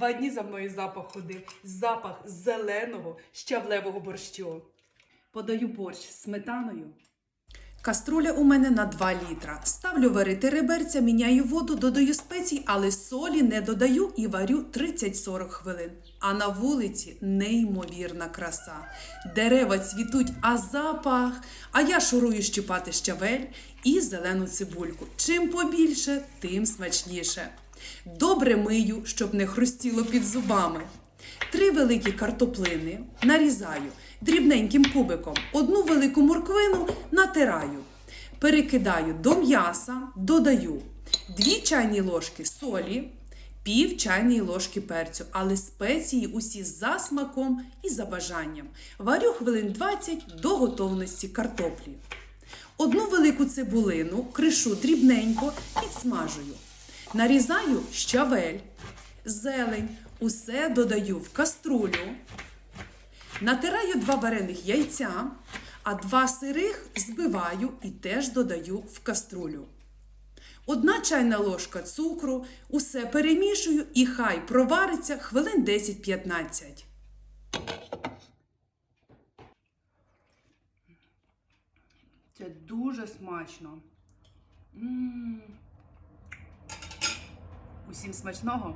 Два дні за мною запах ходив. Запах зеленого щавлевого борщу. Подаю борщ з сметаною. Каструля у мене на 2 літра. Ставлю варити реберця, міняю воду, додаю спецій, але солі не додаю і варю 30-40 хвилин. А на вулиці неймовірна краса. Дерева цвітуть, а запах. А я шурую щипати щавель і зелену цибульку. Чим побільше, тим смачніше. Добре мию, щоб не хрустіло під зубами. Три великі картоплини нарізаю дрібненьким кубиком. Одну велику морквину натираю. Перекидаю до м'яса, додаю 2 чайні ложки солі, пів чайної ложки перцю, але спеції усі за смаком і за бажанням. Варю хвилин 20 до готовності картоплі. Одну велику цибулину кришу дрібненько, підсмажую. Нарізаю щавель, зелень, усе додаю в каструлю. Натираю два варених яйця, а два сирих збиваю і теж додаю в каструлю. Одна чайна ложка цукру, усе перемішую і хай провариться хвилин 10-15. Це дуже смачно. М. Усім смачного!